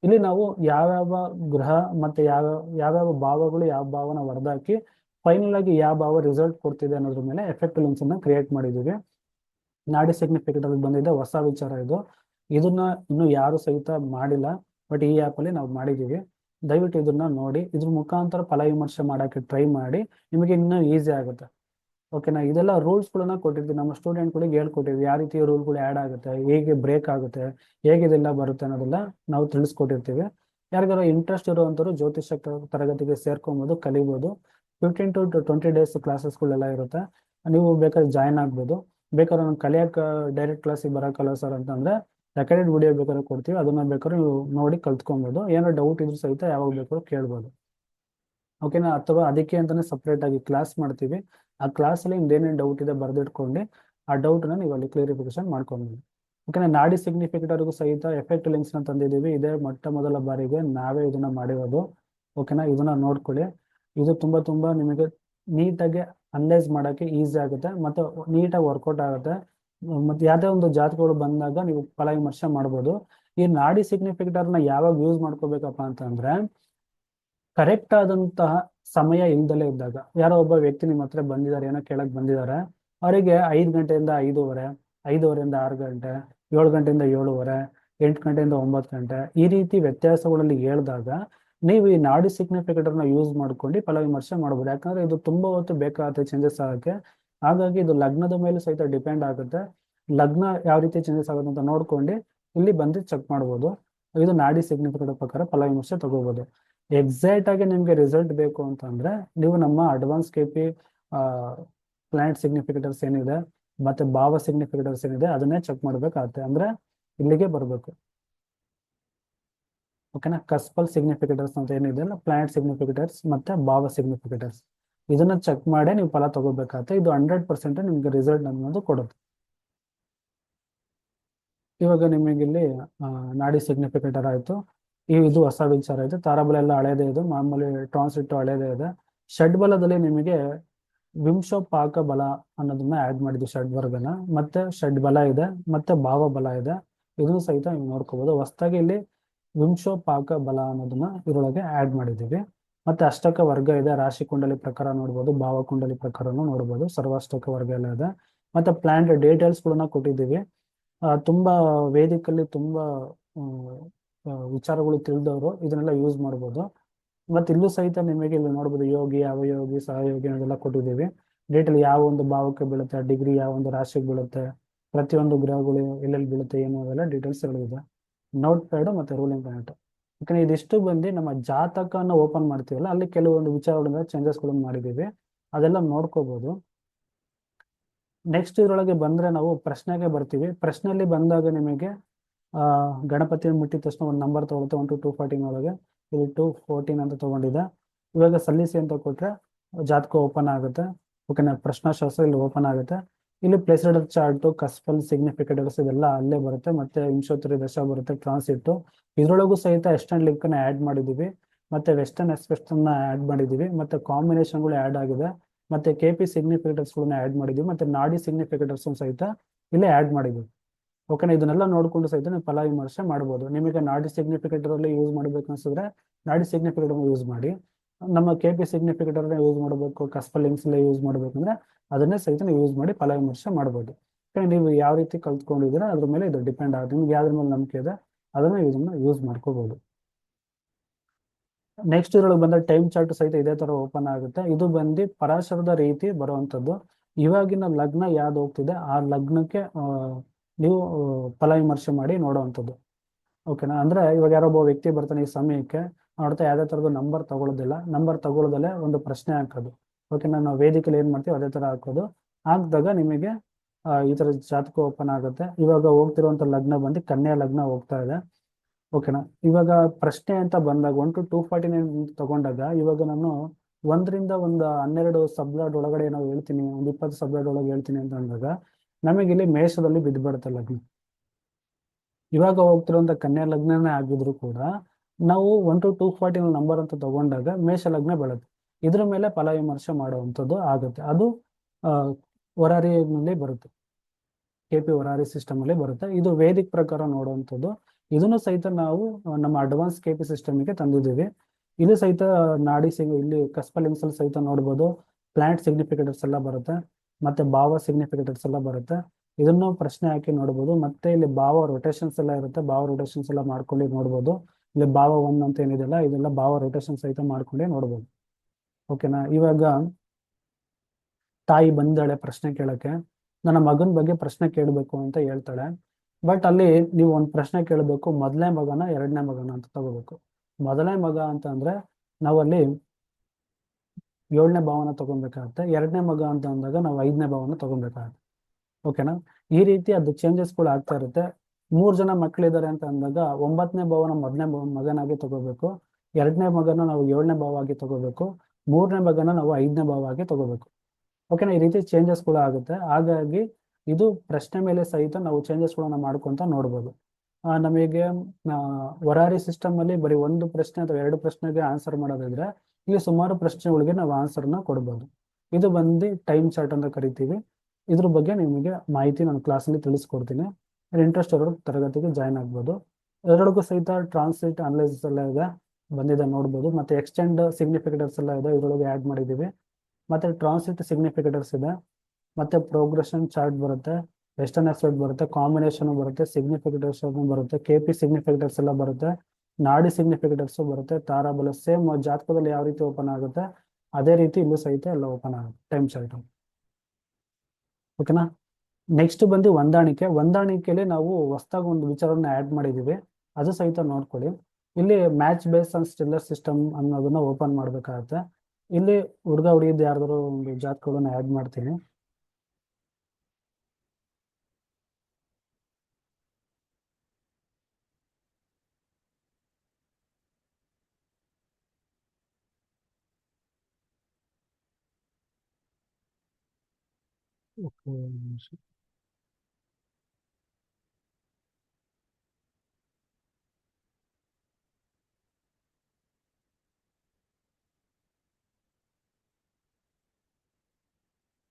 ಇಲ್ಲಿ ನಾವು ಯಾವ್ಯಾವ ಗ್ರಹ ಮತ್ತೆ ಯಾವ, ಯಾವ್ಯಾವ ಭಾವಗಳು ಯಾವ ಭಾವನ ಹೊರದಾಕಿ ಫೈನಲ್ ಆಗಿ ಯಾವ ಭಾವ ರಿಸಲ್ಟ್ ಕೊಡ್ತಿದೆ ಅನ್ನೋದ್ರ ಮೇಲೆ ಎಫೆಕ್ಟ್ ಲೆನ್ಸ್ ಅನ್ನ ಕ್ರಿಯೇಟ್ ಮಾಡಿದ್ದೀವಿ. ನಾಡಿ ಸಿಗ್ನಿಫಿಕೆಂಟ್ ಅಲ್ಲಿ ಬಂದಿದೆ, ಹೊಸ ವಿಚಾರ ಇದು. ಇದನ್ನ ಇನ್ನು ಯಾರು ಸಹಿತ ಮಾಡಿಲ್ಲ ಬಟ್ ಈ ಆ್ಯಪ್ ಅಲ್ಲಿ ನಾವು ಮಾಡಿದ್ದೀವಿ ದಯವಿಟ್ಟು ಇದನ್ನ ನೋಡಿ, ಇದ್ರ ಮುಖಾಂತರ ಫಲ ವಿಮರ್ಶೆ ಮಾಡಕ್ಕೆ ಟ್ರೈ ಮಾಡಿ, ನಿಮಗೆ ಇನ್ನೂ ಈಸಿ ಆಗುತ್ತೆ. ಓಕೆನಾ ಇದೆಲ್ಲ ರೂಲ್ಸ್ಗಳನ್ನ ಕೊಟ್ಟಿರ್ತೀವಿ. ನಮ್ಮ ಸ್ಟೂಡೆಂಟ್ಗಳಿಗೆ ಹೇಳ್ಕೊಟ್ಟಿದ್ವಿ ಯಾವ ರೀತಿ ರೂಲ್ಗಳು ಆ್ಯಡ್ ಆಗುತ್ತೆ, ಹೇಗೆ ಬ್ರೇಕ್ ಆಗುತ್ತೆ, ಹೇಗೆ ಇದೆಲ್ಲ ಬರುತ್ತೆ ಅನ್ನೋದೆಲ್ಲ ನಾವು ತಿಳಿಸ್ಕೊಟ್ಟಿರ್ತೀವಿ. ಯಾರಿಗಾರ ಇಂಟ್ರೆಸ್ಟ್ ಇರುವಂಥವ್ರು ಜ್ಯೋತಿಷ ತರಗತಿಗೆ ಸೇರ್ಕೊಬೋದು, ಕಲಿಬೋದು. ಫಿಫ್ಟೀನ್ ಟು ಟ್ವೆಂಟಿ ಡೇಸ್ ಕ್ಲಾಸಸ್ಗಳೆಲ್ಲ ಇರುತ್ತೆ. ನೀವು ಬೇಕಾದ್ರೆ ಜಾಯ್ನ್ ಆಗ್ಬೋದು. ಬೇಕಾದ್ರೆ ನಾನು ಕಲಿಯಕ್ಕೆ ಡೈರೆಕ್ಟ್ ಕ್ಲಾಸಿಗೆ ಬರೋಕ್ಕಲ್ಲ ಸರ್ ಅಂತಂದ್ರೆ ರೆಕಾರ್ಡೆಡ್ ವಿಡಿಯೋ ಬೇಕಾದ್ರೆ ಕೊಡ್ತೀವಿ. ಅದನ್ನ ಬೇಕಾದ್ರೆ ನೀವು ನೋಡಿ ಕಲ್ತ್ಕೊಬೋದು. ಏನೋ ಡೌಟ್ ಇದ್ರೂ ಸಹಿತ ಯಾವಾಗ ಬೇಕಾದ್ರೂ ಕೇಳ್ಬೋದು. ಓಕೆನಾ ಅಥವಾ ಅದಕ್ಕೆ ಅಂತಾನೆ ಸಪ್ರೇಟಾಗಿ ಕ್ಲಾಸ್ ಮಾಡ್ತೀವಿ. ಆ ಕ್ಲಾಸಲ್ಲಿ ಏನೇನು ಡೌಟ್ ಇದೆ ಬರೆದಿಟ್ಕೊಂಡು ಆ ಡೌಟ್ನ ನೀವು ಅಲ್ಲಿ ಕ್ಲಿಯರಿಫಿಕೇಶನ್ ಮಾಡ್ಕೊಬೋದು. ಓಕೆನಾ ನಾಡಿ ಸಿಗ್ನಿಫಿಕೇಟರ್ಗೂ ಸಹಿತ ಎಫೆಕ್ಟ್ ಲಿಂಕ್ಸ್ನ ತಂದಿದ್ದೀವಿ. ಇದೇ ಮೊಟ್ಟ ಮೊದಲ ಬಾರಿಗೆ ನಾವೇ ಇದನ್ನ ಮಾಡಿರೋದು. ಓಕೆನಾ ಇದನ್ನು ನೋಡ್ಕೊಳ್ಳಿ. ಇದು ತುಂಬಾ ತುಂಬಾ ನಿಮಗೆ ನೀಟಾಗಿ ಅನಲೈಸ್ ಮಾಡೋಕ್ಕೆ ಈಸಿ ಆಗುತ್ತೆ, ಮತ್ತೆ ನೀಟಾಗಿ ವರ್ಕೌಟ್ ಆಗುತ್ತೆ. ಮತ್ತು ಯಾವುದೇ ಒಂದು ಜಾತಕಗಳು ಬಂದಾಗ ನೀವು ಫಲ ವಿಮರ್ಶೆ ಮಾಡ್ಬೋದು. ಈ ನಾಡಿ ಸಿಗ್ನಿಫಿಕೇಟರ್ನ ಯಾವಾಗ ಯೂಸ್ ಮಾಡ್ಕೋಬೇಕಪ್ಪ ಅಂತಂದ್ರೆ ಕರೆಕ್ಟ್ ಆದಂತಹ ಸಮಯ ಇಲ್ದಲೇ ಇದ್ದಾಗ. ಯಾರೋ ಒಬ್ಬ ವ್ಯಕ್ತಿ ನಿಮ್ಮ ಹತ್ರ ಬಂದಿದ್ದಾರೆ, ಏನೋ ಕೇಳಕ್ ಬಂದಿದ್ದಾರೆ, ಅವರಿಗೆ ಐದು ಗಂಟೆಯಿಂದ ಐದೂವರೆ, ಐದೂವರೆಯಿಂದ ಆರು ಗಂಟೆ, ಏಳು ಗಂಟೆಯಿಂದ ಏಳುವರೆ, ಎಂಟು ಗಂಟೆಯಿಂದ ಒಂಬತ್ತು ಗಂಟೆ, ಈ ರೀತಿ ವ್ಯತ್ಯಾಸಗಳಲ್ಲಿ ಹೇಳಿದಾಗ ನೀವು ಈ ನಾಡಿ ಸಿಗ್ನಿಫಿಕೇಟರ್ನ ಯೂಸ್ ಮಾಡ್ಕೊಂಡು ಫಲ ವಿಮರ್ಶೆ ಮಾಡ್ಬೋದು. ಯಾಕಂದ್ರೆ ಇದು ತುಂಬಾ ಹೊತ್ತು ಬೇಕಾಗುತ್ತೆ ಚೇಂಜಸ್ ಆಗಕ್ಕೆ. ಹಾಗಾಗಿ ಇದು ಲಗ್ನದ ಮೇಲೆ ಸಹಿತ ಡಿಪೆಂಡ್ ಆಗುತ್ತೆ. ಲಗ್ನ ಯಾವ ರೀತಿ ಚೇಂಜಸ್ ಆಗುತ್ತೆ ಅಂತ ನೋಡ್ಕೊಂಡು ಇಲ್ಲಿ ಬಂದು ಚೆಕ್ ಮಾಡ್ಬೋದು. ಇದು ನಾಡಿ ಸಿಗ್ನಿಫಿಕೇಟರ್ ಪ್ರಕಾರ ಫಲ ವಿಮರ್ಶೆ ತಗೋಬಹುದು ಎಕ್ಸಾಕ್ಟ್ ಆಗಿ ನಿಮ್ಗೆ ರಿಸಲ್ಟ್ ಬೇಕು ಅಂತಂದ್ರೆ ನೀವು ನಮ್ಮ advance KP P planet significators ಏನಿದೆ, ಮತ್ತೆ ಭಾವ ಸಿಗ್ನಿಫಿಕೇಟರ್ಸ್ ಏನಿದೆ, ಅದನ್ನೇ ಚೆಕ್ ಮಾಡ್ಬೇಕಾಗತ್ತೆ. ಅಂದ್ರೆ ಇಲ್ಲಿಗೆ ಬರಬೇಕು. ಓಕೆನಾ ಕಸ್ಪಲ್ ಸಿಗ್ನಿಫಿಕೇಟರ್ಸ್ ಅಂತ ಏನಿದೆ ಅಲ್ಲ ಪ್ಲಾನೆಟ್ ಸಿಗ್ನಿಫಿಕೇಟರ್ಸ್ ಮತ್ತೆ ಭಾವ ಸಿಗ್ನಿಫಿಕೇಟರ್ಸ್ ಇದನ್ನ ಚೆಕ್ ಮಾಡಿ ನೀವು ಫಲ ತಗೋಬೇಕಾಗತ್ತೆ. ಇದು ಹಂಡ್ರೆಡ್ ಪರ್ಸೆಂಟ್ ನಿಮ್ಗೆ ರಿಸಲ್ಟ್ ಅನ್ನೋದು ಕೊಡುತ್ತೆ. ಇವಾಗ ನಿಮಗೆ ಇಲ್ಲಿ ನಾಡಿ ಸಿಗ್ನಿಫಿಕೇಟರ್ ಆಯ್ತು. ಈ ಇದು ಹೊಸ ವಿಚಾರ ಇದೆ. ತಾರಾಬಲ ಎಲ್ಲ ಹಳೇದೇ ಇದೆ. ಮಾಮೂಲಿ ಟ್ರಾನ್ಸಿಟ್ ಹಳೇದೇ ಇದೆ. ಷಡ್ಬಲದಲ್ಲಿ ನಿಮಗೆ ವಿಂಶೋಪಾಕ ಬಲ ಅನ್ನೋದನ್ನ ಆಡ್ ಮಾಡಿದ್ವಿ ಷಡ್ವರ್ಗನ ಮತ್ತೆ ಷಡ್ಬಲ ಇದೆ, ಮತ್ತೆ ಭಾವ ಬಲ ಇದೆ. ಇದನ್ನು ಸಹಿತ ನೀವು ನೋಡ್ಕೋಬಹುದು ಹೊಸದಾಗಿ ಇಲ್ಲಿ ವಿಂಶೋಪಾಕ ಬಲ ಅನ್ನೋದನ್ನ ಇದರೊಳಗೆ ಆಡ್ ಮಾಡಿದ್ದೀವಿ. ಮತ್ತೆ ಅಷ್ಟಕ ವರ್ಗ ಇದೆ, ರಾಶಿ ಕುಂಡಲಿ ಪ್ರಕಾರ ನೋಡ್ಬೋದು, ಭಾವ ಕುಂಡಲಿ ಪ್ರಕಾರನೂ ನೋಡ್ಬೋದು, ಸರ್ವಾಷ್ಟಕ ವರ್ಗ ಎಲ್ಲ ಇದೆ. ಮತ್ತೆ ಪ್ಲಾಂಟ್ ಡೀಟೇಲ್ಸ್ಗಳನ್ನ ಕೊಟ್ಟಿದ್ದೀವಿ. ತುಂಬಾ ವೇದಿಕಲ್ಲಿ ತುಂಬಾ ವಿಚಾರಗಳು ತಿಳಿದವರು ಇದನ್ನೆಲ್ಲ ಯೂಸ್ ಮಾಡ್ಬೋದು. ಮತ್ತೆ ಇಲ್ಲೂ ಸಹಿತ ನಿಮಗೆ ಇಲ್ಲಿ ನೋಡ್ಬೋದು ಯೋಗಿ, ಅವಯೋಗಿ, ಸಹಯೋಗಿ ಅನ್ನೋದೆಲ್ಲ ಕೊಟ್ಟಿದ್ದೀವಿ. ಡೇಟಲ್ಲಿ ಯಾವ ಒಂದು ಭಾವಕ್ಕೆ ಬೀಳುತ್ತೆ ಡಿಗ್ರಿ ಯಾವ ಒಂದು ರಾಶಿಗೆ ಬೀಳುತ್ತೆ, ಪ್ರತಿಯೊಂದು ಗ್ರಹಗಳು ಎಲ್ಲೆಲ್ಲಿ ಬೀಳುತ್ತೆ, ಏನು ಅದೆಲ್ಲ ಡೀಟೇಲ್ಸ್ ಇದೆ ನೋಟ್ ಪ್ಯಾಡ್ ಮತ್ತೆ ರೂಲಿಂಗ್ ಪ್ಯಾನೆಟ್ ಯಾಕಂದ್ರೆ ಇದಿಷ್ಟು ಬಂದು ನಮ್ಮ ಜಾತಕನ ಓಪನ್ ಮಾಡ್ತೀವಲ್ಲ, ಅಲ್ಲಿ ಕೆಲವೊಂದು ವಿಚಾರಗಳಿಂದ ಚೇಂಜಸ್ಗಳನ್ನು ಮಾಡಿದ್ದೀವಿ. ಅದೆಲ್ಲ ನೋಡ್ಕೋಬಹುದು ನೆಕ್ಸ್ಟ್ ಇದರೊಳಗೆ ಬಂದ್ರೆ ನಾವು ಪ್ರಶ್ನೆಗೆ ಬರ್ತೀವಿ. ಪ್ರಶ್ನೆಯಲ್ಲಿ ಬಂದಾಗ ನಿಮಗೆ, ಆ ಗಣಪತಿ ಮುಟ್ಟಿದ ತಕ್ಷಣ ಒಂದು ನಂಬರ್ ತೊಗೊಳುತ್ತೆ ಒನ್ ಟು ಟೂ ಫೋರ್ಟೀನ್ ಒಳಗೆ. ಇಲ್ಲಿ ಟೂ ಫೋರ್ಟೀನ್ ಅಂತ ತಗೊಂಡಿದೆ ಇವಾಗ ಸಲ್ಲಿಸಿ ಅಂತ ಕೊಟ್ರೆ ಜಾತಕ ಓಪನ್ ಆಗುತ್ತೆ. ಓಕೆನಾ ಪ್ರಶ್ನಾಶಾಸ್ತ್ರ ಇಲ್ಲಿ ಓಪನ್ ಆಗುತ್ತೆ. ಇಲ್ಲಿ ಪ್ಲೇಸ್ಡ್ ಚಾರ್ಟ್ ಕಸ್ಪಲ್ ಸಿಗ್ನಿಫಿಕೇಟರ್ಸ್ ಇದೆಲ್ಲ ಅಲ್ಲೇ ಬರುತ್ತೆ. ಮತ್ತೆ ವಿಂಶೋತ್ತರಿ ದಶ ಬರುತ್ತೆ ಟ್ರಾನ್ಸಿಟ್ ಇದರೊಳಗೂ ಸಹಿತ ಎಸ್ಟರ್ನ್ ಲಿಂಕ್ನ ಆಡ್ ಮಾಡಿದೀವಿ ಮತ್ತೆ ವೆಸ್ಟರ್ನ್ ಎಕ್ಸ್ಪ್ರೆಸ್ನ ಆಡ್ ಮಾಡಿದೀವಿ ಮತ್ತೆ ಕಾಂಬಿನೇಷನ್ಗಳು ಆಡ್ ಆಗಿದೆ. ಮತ್ತೆ ಕೆ ಪಿ ಸಿಗ್ನಿಫಿಕೇಟರ್ಸ್ ಗಳನ್ನ ಆಡ್ ಮಾಡಿದೀವಿ ಮತ್ತೆ ನಾಡಿ ಸಿಗ್ನಿಫಿಕೇಟರ್ಸ್ ಸಹಿತ ಇಲ್ಲೇ ಆಡ್ ಮಾಡಿದೀವಿ ಓಕೆನಾ ಇದನ್ನೆಲ್ಲ ನೋಡ್ಕೊಂಡು ಸಹಿತ ನೀವು ಫಲ ವಿಮರ್ಶೆ ಮಾಡ್ಬೋದು. ನಿಮಗೆ ನಾಡಿ ಸಿಗ್ನಿಫಿಕೇಟರ್ ಅಲ್ಲಿ ಯೂಸ್ ಮಾಡ್ಬೇಕು ಅನ್ಸಿದ್ರೆ ನಾಡಿ ಸಿಗ್ನಿಫಿಕೇಟರ್ ಯೂಸ್ ಮಾಡಿ. ನಮ್ಮ ಕೆ ಪಿ ಸಿಗ್ನಿಫಿಕೇಟರ್ ಯೂಸ್ ಮಾಡಬೇಕು ಕಸ್ಪಲ್ ಲಿಂಕ್ಸ್ ಯೂಸ್ ಮಾಡ್ಬೇಕಂದ್ರೆ ಅದನ್ನೇ ಸಹಿತ ನೀವು ಯೂಸ್ ಮಾಡಿ ಫಲ ವಿಮರ್ಶೆ ಮಾಡ್ಬೋದು. ಯಾಕಂದ್ರೆ ನೀವು ಯಾವ ರೀತಿ ಕಲ್ತ್ಕೊಂಡಿದ್ದೀರಾ ಅದ್ರ ಮೇಲೆ ಇದು ಡಿಪೆಂಡ್ ಆಗುತ್ತೆ. ನಿಮ್ಗೆ ಯಾವ್ದ್ರ ಮೇಲೆ ನಂಬಿಕೆ ಇದೆ ಅದನ್ನ ಇದನ್ನ ಯೂಸ್ ಮಾಡ್ಕೋಬಹುದು ನೆಕ್ಸ್ಟ್ ಇದ್ರೊಳಗೆ ಬಂದ ಟೈಮ್ ಚಾರ್ಟ್ ಸಹಿತ ಇದೇ ತರ ಓಪನ್ ಆಗುತ್ತೆ. ಇದು ಬಂದು ಪರಾಶರದ ರೀತಿ ಬರುವಂತದ್ದು. ಇವಾಗಿನ ಲಗ್ನ ಯಾವ್ದು ಹೋಗ್ತಿದೆ ಆ ಲಗ್ನಕ್ಕೆ ನೀವು ಫಲ ವಿಮರ್ಶೆ ಮಾಡಿ ನೋಡುವಂಥದ್ದು. ಓಕೆನಾ ಅಂದ್ರೆ ಇವಾಗ ಯಾರೊಬ್ಬ ವ್ಯಕ್ತಿ ಬರ್ತಾನೆ ಈ ಸಮಯಕ್ಕೆ ನೋಡ್ತಾ ಯಾವ್ದೇ ತರದ್ದು ನಂಬರ್ ತಗೊಳ್ಳೋದಿಲ್ಲ ನಂಬರ್ ತಗೊಳ್ಳೋದಲ್ಲೇ ಒಂದು ಪ್ರಶ್ನೆ ಹಾಕೋದು. ಓಕೆ ನಾವು ವೇದಿಕೆಲಿ ಏನ್ ಮಾಡ್ತೀವಿ ಅದೇ ತರ ಹಾಕೋದು. ಹಾಕಿದಾಗ ನಿಮಗೆ ಈ ತರ ಜಾತಕ ಓಪನ್ ಆಗುತ್ತೆ. ಇವಾಗ ಹೋಗ್ತಿರುವಂತ ಲಗ್ನ ಬಂದು ಕನ್ಯಾ ಲಗ್ನ ಹೋಗ್ತಾ ಇದೆ. ಓಕೆನಾ ಇವಾಗ ಪ್ರಶ್ನೆ ಅಂತ ಬಂದಾಗ one to two forty nine ತಗೊಂಡಾಗ ಇವಾಗ ನಾನು ಒಂದರಿಂದ ಒಂದು ಹನ್ನೆರಡು ಸಬ್ಲಾಡ್ ಒಳಗಡೆ ನಾವು ಹೇಳ್ತೀನಿ, ಒಂದು ಇಪ್ಪತ್ತು ಸಬ್ಲಾಡ್ ಒಳಗೆ ಹೇಳ್ತೀನಿ ಅಂತ ಅಂದಾಗ ನಮಗೆ ಇಲ್ಲಿ ಮೇಷದಲ್ಲಿ ಬಿದ್ದುಬಿಡುತ್ತೆ ಲಗ್ನ. ಇವಾಗ ಹೋಗ್ತಿರುವಂತ ಕನ್ಯಾ ಲಗ್ನನೇ ಆಗಿದ್ರು ಕೂಡ ನಾವು one to two forty number ಅಂತ ತಗೊಂಡಾಗ ಮೇಷಲಗ್ನ ಬೆಳೆದು ಇದ್ರ ಮೇಲೆ ಫಲ ವಿಮರ್ಶೆ ಮಾಡುವಂಥದ್ದು ಆಗುತ್ತೆ. ಅದು ಆ, ವರಾರಿನಲ್ಲಿ ಬರುತ್ತೆ. ಕೆ ಪಿ ವರಾರಿ ಸಿಸ್ಟಮ್ ಅಲ್ಲಿ ಬರುತ್ತೆ. ಇದು ವೇದಿಕ್ ಪ್ರಕಾರ ನೋಡುವಂಥದ್ದು. ಇದನ್ನು ಸಹಿತ ನಾವು ನಮ್ಮ ಅಡ್ವಾನ್ಸ್ ಕೆ ಪಿ ಸಿಸ್ಟಮ್ಗೆ ತಂದಿದ್ದೀವಿ. ಇದು ಸಹಿತ ನಾಡಿ ಸಿಗ್ ಇಲ್ಲಿ ಕಸ್ಪಲಿಂಗ್ಸ್ ಅಲ್ಲಿ ಸಹಿತ ನೋಡ್ಬೋದು. ಪ್ಲಾಂಟ್ ಸಿಗ್ನಿಫಿಕೇಟರ್ಸ್ ಎಲ್ಲ ಬರುತ್ತೆ. ಮತ್ತೆ ಭಾವ ಸಿಗ್ನಿಫಿಕೇಟರ್ಸ್ ಎಲ್ಲ ಬರುತ್ತೆ. ಇದನ್ನು ಪ್ರಶ್ನೆ ಹಾಕಿ ನೋಡ್ಬೋದು. ಮತ್ತೆ ಇಲ್ಲಿ ಭಾವ ರೊಟೇಷನ್ಸ್ ಎಲ್ಲ ಇರುತ್ತೆ. ಭಾವ ರೊಟೇಷನ್ಸ್ ಎಲ್ಲ ಮಾಡ್ಕೊಳ್ಳಿ ನೋಡ್ಬೋದು. ಇಲ್ಲಿ ಭಾವ ಒನ್ ಅಂತ ಏನಿದೆಯಲ್ಲ, ಇದೆಲ್ಲ ಭಾವ ರೊಟೇಷನ್ ಸಹಿತ ಮಾಡ್ಕೊಂಡೇ ನೋಡ್ಬೋದು. ಓಕೆನಾ ಇವಾಗ ತಾಯಿ ಬಂದಾಳೆ ಪ್ರಶ್ನೆ ಕೇಳಕ್ಕೆ. ನನ್ನ ಮಗನ ಬಗ್ಗೆ ಪ್ರಶ್ನೆ ಕೇಳಬೇಕು ಅಂತ ಹೇಳ್ತಾಳೆ. ಬಟ್ ಅಲ್ಲಿ ನೀವು ಒಂದು ಪ್ರಶ್ನೆ ಕೇಳಬೇಕು, ಮೊದಲನೇ ಮಗನ, ಎರಡನೇ ಮಗನ ಅಂತ ತಗೋಬೇಕು. ಮೊದಲನೇ ಮಗ ಅಂತ ಅಂದ್ರೆ ನಾವಲ್ಲಿ ಏಳನೇ ಭಾವನ ತಗೊಬೇಕಾಗತ್ತೆ, ಎರಡನೇ ಮಗ ಅಂತ ಅಂದಾಗ ನಾವು ಐದನೇ ಭಾವನ ತಗೊಬೇಕಾಗತ್ತೆ. ಓಕೆನಾ ಈ ರೀತಿ ಅದು ಚೇಂಜಸ್ಗಳು ಆಗ್ತಾ ಇರುತ್ತೆ. ಮೂರ್ ಜನ ಮಕ್ಕಳಿದ್ದಾರೆ ಅಂತ ಅಂದಾಗ ಒಂಬತ್ತನೇ ಭಾವನ ಮೊದಲನೇ ಮಗನಾಗಿ ತಗೋಬೇಕು, ಎರಡನೇ ಮಗನ ನಾವು ಏಳನೇ ಭಾವ ಆಗಿ ತಗೋಬೇಕು, ಮೂರನೇ ಮಗನ ನಾವು ಐದನೇ ಭಾವ ಆಗಿ ತಗೋಬೇಕು. ಓಕೆನಾ ಈ ರೀತಿ ಚೇಂಜಸ್ ಕೂಡ ಆಗುತ್ತೆ. ಹಾಗಾಗಿ ಇದು ಪ್ರಶ್ನೆ ಮೇಲೆ ಸಹಿತ ನಾವು ಚೇಂಜಸ್ಗಳನ್ನ ಮಾಡ್ಕೊಂತ ನೋಡ್ಬೋದು. ನಮಗೆ ವರಾರಿ ಸಿಸ್ಟಮ್ ಅಲ್ಲಿ ಬರೀ ಒಂದು ಪ್ರಶ್ನೆ ಅಥವಾ ಎರಡು ಪ್ರಶ್ನೆಗೆ ಆನ್ಸರ್ ಮಾಡೋದಿದ್ರೆ ಇಲ್ಲಿ ಸುಮಾರು ಪ್ರಶ್ನೆಗಳಿಗೆ ನಾವು ಆನ್ಸರ್ನ ಕೊಡ್ಬೋದು. ಇದು ಬಂದು ಟೈಮ್ ಚಾರ್ಟ್ ಅಂತ ಕರಿತೀವಿ. ಇದ್ರ ಬಗ್ಗೆ ನಿಮಗೆ ಮಾಹಿತಿ ನಾನು ಕ್ಲಾಸಲ್ಲಿ ತಿಳಿಸ್ಕೊಡ್ತೀನಿ. ಇಂಟ್ರೆಸ್ಟ್ ಇರೋರು ತರಗತಿಗೆ ಜಾಯ್ನ್ ಆಗ್ಬೋದು. ಎರಡಕ್ಕೂ ಸಹಿತ ಟ್ರಾನ್ಸ್ಲೇಟ್ ಅನಲೈಸಿಸ್ ಎಲ್ಲ ಇದೆ. ಬಂದಿದೆ, ನೋಡ್ಬೋದು. ಮತ್ತೆ ಎಕ್ಸ್ಟೆಂಡ್ ಸಿಗ್ನಿಫಿಕೇಟರ್ಸ್ ಎಲ್ಲ ಇದೆ. ಇದರೊಳಗೆ ಆ್ಯಡ್ ಮಾಡಿದ್ದೀವಿ. ಮತ್ತೆ ಟ್ರಾನ್ಸ್ಲೇಟ್ ಸಿಗ್ನಿಫಿಕೇಟರ್ಸ್ ಇದೆ. ಮತ್ತೆ ಪ್ರೋಗ್ರೆಷನ್ ಚಾರ್ಟ್ ಬರುತ್ತೆ. ವೆಸ್ಟರ್ನ್ ಎಕ್ಸ್ಪೆಕ್ಟ್ ಬರುತ್ತೆ. ಕಾಂಬಿನೇಷನ್ ಬರುತ್ತೆ. ಸಿಗ್ನಿಫಿಕೇಟರ್ಸ್ ಬರುತ್ತೆ. ಕೆ ಪಿ ಸಿಗ್ನಿಫಿಕೇಟರ್ಸ್ ಎಲ್ಲ ಬರುತ್ತೆ. ನಾಡಿ ಸಿಗ್ನಿಫಿಕೇಟರ್ಸ್ ಬರುತ್ತೆ. ತಾರಾಬಲ ಸೇಮ್ ಜಾತಕದಲ್ಲಿ ಯಾವ ರೀತಿ ಓಪನ್ ಆಗುತ್ತೆ, ಅದೇ ರೀತಿ ಇಲ್ಲೂ ಸಹಿತ ಎಲ್ಲ ಓಪನ್ ಆಗುತ್ತೆ. ಟೈಮ್ ಚಾರ್ಟ್ ಓಕೆನಾ ನೆಕ್ಸ್ಟ್ ಬಂದು ಹೊಂದಾಣಿಕೆ. ಹೊಂದಾಣಿಕೆಯಲ್ಲಿ ನಾವು ಹೊಸದಾಗಿ ಒಂದು ವಿಚಾರವನ್ನು ಆ್ಯಡ್ ಮಾಡಿದ್ದೀವಿ ಅದು ಸಹಿತ ನೋಡ್ಕೊಳ್ಳಿ. ಇಲ್ಲಿ match base on stellar system ಅನ್ನೋದನ್ನ ಓಪನ್ ಮಾಡಬೇಕಾಗತ್ತೆ. ಇಲ್ಲಿ ಹುಡುಗ ಹುಡುಗಿದ್ದು ಯಾರ್ದಾರು ಒಂದು ಜಾತಕಗಳನ್ನ ಆ್ಯಡ್ ಮಾಡ್ತೀನಿ. ಓಕೆ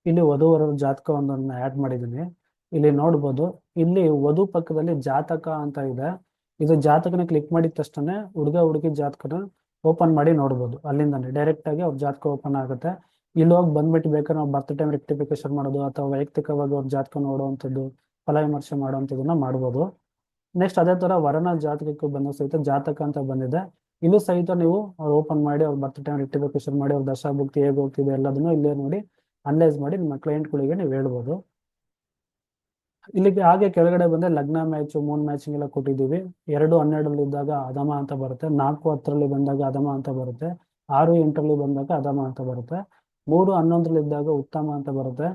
ಇಲ್ಲಿ ಜಾತಕ ಒಂದನ್ನ ಆ್ಯಡ್ ಮಾಡಿದ್ದೀನಿ. ಇಲ್ಲಿ ನೋಡ್ಬೋದು, ಇಲ್ಲಿ ವಧು ಪಕ್ಕದಲ್ಲಿ ಜಾತಕ ಅಂತ ಇದೆ. ಇದು ಜಾತಕನ ಕ್ಲಿಕ್ ಮಾಡಿದ ತಕ್ಷಣ ಹುಡುಗ ಹುಡುಗಿ ಜಾತಕನ ಓಪನ್ ಮಾಡಿ ನೋಡ್ಬೋದು. ಅಲ್ಲಿಂದಾನೆ ಡೈರೆಕ್ಟ್ ಆಗಿ ಅವ್ರ ಜಾತಕ ಓಪನ್ ಆಗುತ್ತೆ. ಇಲ್ಲಿ ಹೋಗಿ ಬಂದ್ಬಿಟ್ಟು ಬೇಕಾದ್ರೆ ನಾವು ಬರ್ತ್ ಟೈಮ್ ರೆಕ್ಟಿಫಿಕೇಶನ್ ಮಾಡೋದು ಅಥವಾ ವೈಯಕ್ತಿಕವಾಗಿ ಅವ್ರ ಜಾತಕ ನೋಡುವಂಥದ್ದು ಫಲ ವಿಮರ್ಶೆ ಮಾಡುವಂಥದ್ದನ್ನ ಮಾಡ್ಬೋದು. ನೆಕ್ಸ್ಟ್ ಅದೇ ತರ ವರನ ಜಾತಕಕ್ಕೆ ಬಂದ ಸಹಿತ ಜಾತಕ ಅಂತ ಬಂದಿದೆ. ಇಲ್ಲೂ ಸಹಿತ ನೀವು ಅವ್ರು ಓಪನ್ ಮಾಡಿ ಅವ್ರ ಬರ್ತ್ ಟೈಮ್ ರೆಕ್ಟಿಫಿಕೇಶನ್ ಮಾಡಿ ಅವ್ರ ದಶಾಭುಕ್ತಿ ಹೇಗೆ ಹೋಗ್ತಿದೆ ಎಲ್ಲದನ್ನು ಇಲ್ಲೇ ನೋಡಿ ಅನಲೈಸ್ ಮಾಡಿ ನಿಮ್ಮ ಕ್ಲೈಂಟ್ಗಳಿಗೆ ನೀವು ಹೇಳ್ಬೋದು. ಇಲ್ಲಿಗೆ ಹಾಗೆ ಕೆಳಗಡೆ ಬಂದ್ರೆ ಲಗ್ನ ಮ್ಯಾಚ್ ಮೂನ್ ಮ್ಯಾಚಿಂಗ್ ಎಲ್ಲ ಕೊಟ್ಟಿದ್ದೀವಿ. ಎರಡು ಹನ್ನೆರಡಲ್ಲಿ ಇದ್ದಾಗ ಅದಮ ಅಂತ ಬರುತ್ತೆ. ನಾಲ್ಕು ಹತ್ತರಲ್ಲಿ ಬಂದಾಗ ಅದಮ ಅಂತ ಬರುತ್ತೆ. ಆರು ಎಂಟರಲ್ಲಿ ಬಂದಾಗ ಅದಮ ಅಂತ ಬರುತ್ತೆ. ಮೂರು ಹನ್ನೊಂದರಲ್ಲಿ ಇದ್ದಾಗ ಉತ್ತಮ ಅಂತ ಬರುತ್ತೆ.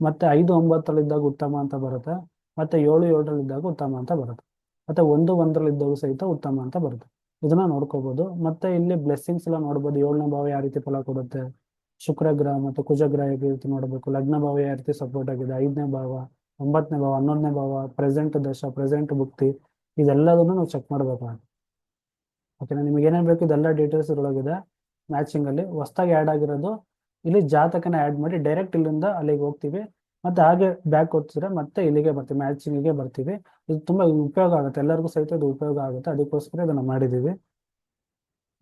ಮತ್ತೆ ಐದು ಒಂಬತ್ತರಲ್ಲಿ ಇದ್ದಾಗ ಉತ್ತಮ ಅಂತ ಬರುತ್ತೆ. ಮತ್ತೆ ಏಳು ಏಳರಲ್ಲಿ ಇದ್ದಾಗ ಉತ್ತಮ ಅಂತ ಬರುತ್ತೆ. ಮತ್ತೆ ಒಂದು ಒಂದರಲ್ಲಿ ಇದ್ದಾಗ ಸಹಿತ ಉತ್ತಮ ಅಂತ ಬರುತ್ತೆ. ಇದನ್ನ ನೋಡ್ಕೋಬಹುದು ಮತ್ತೆ ಇಲ್ಲಿ ಬ್ಲೆಸ್ಸಿಂಗ್ಸ್ ಎಲ್ಲ ನೋಡ್ಬೋದು. ಏಳನೇ ಭಾವ ಯಾವ ರೀತಿ ಫಲ ಕೊಡುತ್ತೆ? ಶುಕ್ರ ಗ್ರಹ ಮತ್ತು ಕುಜ ಗ್ರಹ ರೀತಿ ನೋಡಬೇಕು? ಲಗ್ನ ಭಾವ ಯಾವ ರೀತಿ ಸಪೋರ್ಟ್ ಆಗಿದೆ? ಐದನೇ ಭಾವ, ಒಂಬತ್ತನೇ ಭಾವ, ಹನ್ನೊಂದನೇ ಭಾವ ಪ್ರೆಸೆಂಟ್ ದಶ ಪ್ರೆಸೆಂಟ್ ಭುಕ್ತಿ, ಇದೆಲ್ಲದನ್ನು ನಾವು ಚೆಕ್ ಮಾಡ್ಬೇಕಾಗುತ್ತೆ ಓಕೆನಾ ನಿಮಗೆ ಏನೇನು ಬೇಕು ಇದೆಲ್ಲ ಡೀಟೇಲ್ಸ್ ಒಳಗಿದೆ ಮ್ಯಾಚಿಂಗ್ ಅಲ್ಲಿ. ಹೊಸದಾಗಿ ಆ್ಯಡ್ ಆಗಿರೋದು ಇಲ್ಲಿ ಜಾತಕನ ಆ್ಯಡ್ ಮಾಡಿ ಡೈರೆಕ್ಟ್ ಇಲ್ಲಿಂದ ಅಲ್ಲಿಗೆ ಹೋಗ್ತೀವಿ. ಮತ್ತೆ ಹಾಗೆ ಬ್ಯಾಕ್ ಓದ್ತಿದ್ರೆ ಮತ್ತೆ ಇಲ್ಲಿಗೆ ಬರ್ತೀವಿ ಮ್ಯಾಚಿಂಗಿಗೆ ಬರ್ತೀವಿ. ಇದು ತುಂಬಾ ಉಪಯೋಗ ಆಗುತ್ತೆ. ಎಲ್ಲರಿಗೂ ಸಹಿತ ಇದು ಉಪಯೋಗ ಆಗುತ್ತೆ. ಅದಕ್ಕೋಸ್ಕರ ಇದನ್ನು ಮಾಡಿದ್ದೀವಿ.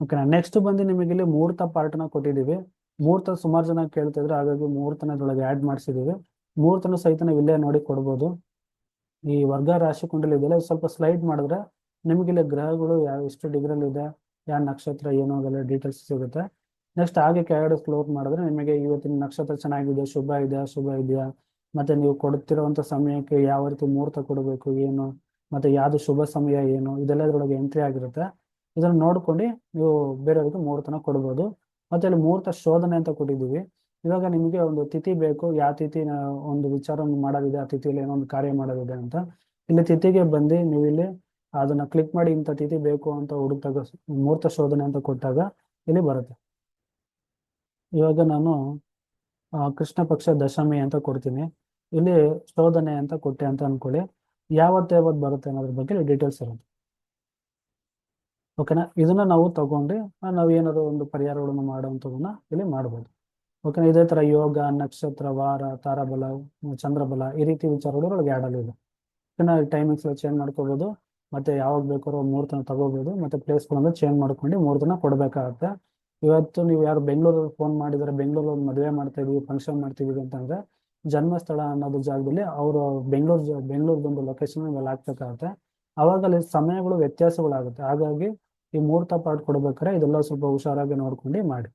ಓಕೆನಾ ನೆಕ್ಸ್ಟ್ ಬಂದು ನಿಮಗೆ ಇಲ್ಲಿ ಮುಹೂರ್ತ ಪಾರ್ಟ್ನ ಕೊಟ್ಟಿದ್ದೀವಿ. ಮುಹೂರ್ತ ಸುಮಾರು ಜನ ಕೇಳ್ತಾ ಇದ್ರೆ ಹಾಗಾಗಿ ಮುಹೂರ್ತನ ಇದ್ರೊಳಗೆ ಆ್ಯಡ್ ಮಾಡಿಸಿದ್ದೀವಿ. ಮುಹೂರ್ತನ ಸಹಿತ ನಾವು ಇಲ್ಲೇ ನೋಡಿ ಕೊಡ್ಬೋದು. ಈ ವರ್ಗ ರಾಶಿ ಕುಂಡಲಿ ಇದೆಲ್ಲ ಸ್ವಲ್ಪ ಸ್ಲೈಡ್ ಮಾಡಿದ್ರೆ ನಿಮಗೆ ಇಲ್ಲಿ ಗ್ರಹಗಳು ಯಾವ ಎಷ್ಟು ಡಿಗ್ರಿಯಲ್ಲಿ ಇದೆ, ಯಾವ ನಕ್ಷತ್ರ ಏನು ಅದೆಲ್ಲ ಡೀಟೇಲ್ಸ್ ಸಿಗುತ್ತೆ. ನೆಕ್ಸ್ಟ್ ಹಾಗೆ ಕೆಳಗಡೆ ಕ್ಲೋಸ್ ಮಾಡಿದ್ರೆ ನಿಮಗೆ ಇವತ್ತಿನ ನಕ್ಷತ್ರ ಚೆನ್ನಾಗಿದೆ, ಶುಭ ಇದೆಯಾ ಶುಭ ಇದೆಯಾ? ಮತ್ತೆ ನೀವು ಕೊಡುತ್ತಿರುವಂತ ಸಮಯಕ್ಕೆ ಯಾವ ರೀತಿ ಮುಹೂರ್ತ ಕೊಡಬೇಕು, ಏನು? ಮತ್ತೆ ಯಾವ್ದು ಶುಭ ಸಮಯ, ಏನು? ಇದೆಲ್ಲ ಅದರೊಳಗೆ ಎಂಟ್ರಿ ಆಗಿರುತ್ತೆ. ಇದನ್ನ ನೋಡ್ಕೊಂಡು ನೀವು ಬೇರೆಯವ್ರಿಗೆ ಮುಹೂರ್ತನ ಕೊಡ್ಬೋದು. ಮತ್ತೆ ಅಲ್ಲಿ ಮುಹೂರ್ತ ಶೋಧನೆ ಅಂತ ಕೊಟ್ಟಿದ್ದೀವಿ. ಇವಾಗ ನಿಮಗೆ ಒಂದು ತಿಥಿ ಬೇಕು. ಯಾವ ತಿಥಿ ಒಂದು ವಿಚಾರ ಮಾಡೋದಿದೆ, ಆ ತಿಥಿಯಲ್ಲಿ ಏನೋ ಒಂದು ಕಾರ್ಯ ಮಾಡೋದಿದೆ ಅಂತ. ಇಲ್ಲಿ ತಿಥಿಗೆ ಬಂದು ನೀವು ಇಲ್ಲಿ ಅದನ್ನ ಕ್ಲಿಕ್ ಮಾಡಿ ಇಂಥ ತಿಥಿ ಬೇಕು ಅಂತ ಹುಡುಕ್ದಾಗ, ಮುಹೂರ್ತ ಶೋಧನೆ ಅಂತ ಕೊಟ್ಟಾಗ ಇಲ್ಲಿ ಬರುತ್ತೆ. ಇವಾಗ ನಾನು ಕೃಷ್ಣ ಪಕ್ಷ ದಶಮಿ ಅಂತ ಕೊಡ್ತೀನಿ. ಇಲ್ಲಿ ಶೋಧನೆ ಅಂತ ಕೊಟ್ಟೆ ಅಂತ ಅನ್ಕೊಳ್ಳಿ. ಯಾವತ್ತು ಯಾವತ್ತು ಬರುತ್ತೆ ಅನ್ನೋದ್ರ ಬಗ್ಗೆ ಡೀಟೇಲ್ಸ್ ಇರೋದು ಓಕೆನಾ ಇದನ್ನ ನಾವು ತಗೊಂಡು ನಾವು ಏನಾದ್ರು ಒಂದು ಪರಿಹಾರಗಳನ್ನು ಮಾಡುವಂಥದನ್ನ ಇಲ್ಲಿ ಮಾಡ್ಬೋದು. ಓಕೆನಾ ಇದೇ ತರ ಯೋಗ, ನಕ್ಷತ್ರ, ವಾರ, ತಾರಾಬಲ, ಚಂದ್ರಬಲ ಈ ರೀತಿ ವಿಚಾರಗಳು ಒಳಗೆ ಆಡಲ್ಲ ಇದೆ. ಓಕೆನಾ ಟೈಮಿಂಗ್ಸ್ ಎಲ್ಲ ಚೇಂಜ್ ಮಾಡ್ಕೋಬಹುದು ಮತ್ತೆ ಯಾವಾಗ ಬೇಕಾದ್ರೂ ಮೂರ್ತನ ತಗೋಬಹುದು ಮತ್ತೆ ಪ್ಲೇಸ್ಗಳನ್ನ ಚೇಂಜ್ ಮಾಡ್ಕೊಂಡು ಮೂರ್ತನ ಕೊಡಬೇಕಾಗತ್ತೆ. ಇವತ್ತು ನೀವು ಯಾರು ಬೆಂಗಳೂರಲ್ಲಿ ಫೋನ್ ಮಾಡಿದರೆ ಬೆಂಗಳೂರಲ್ಲಿ ಮದುವೆ ಮಾಡ್ತಾ ಇದೀವಿ ಫಂಕ್ಷನ್ ಮಾಡ್ತಿದೀವಿ ಅಂತಂದ್ರೆ ಜನ್ಮಸ್ಥಳ ಅನ್ನೋದು ಜಾಗದಲ್ಲಿ ಅವರು ಬೆಂಗಳೂರು ಬೆಂಗಳೂರದೊಂದು ಲೊಕೇಶನ್ ಇವೆಲ್ಲ ಹಾಕ್ಬೇಕಾಗತ್ತೆ. ಅವಾಗ ಅಲ್ಲಿ ಸಮಯಗಳು ವ್ಯತ್ಯಾಸಗಳಾಗುತ್ತೆ. ಹಾಗಾಗಿ ಈ ಮುಹೂರ್ತ ಪಾಠ ಕೊಡ್ಬೇಕಾದ್ರೆ ಇದೆಲ್ಲ ಸ್ವಲ್ಪ ಹುಷಾರಾಗಿ ನೋಡ್ಕೊಂಡು ಮಾಡಿ.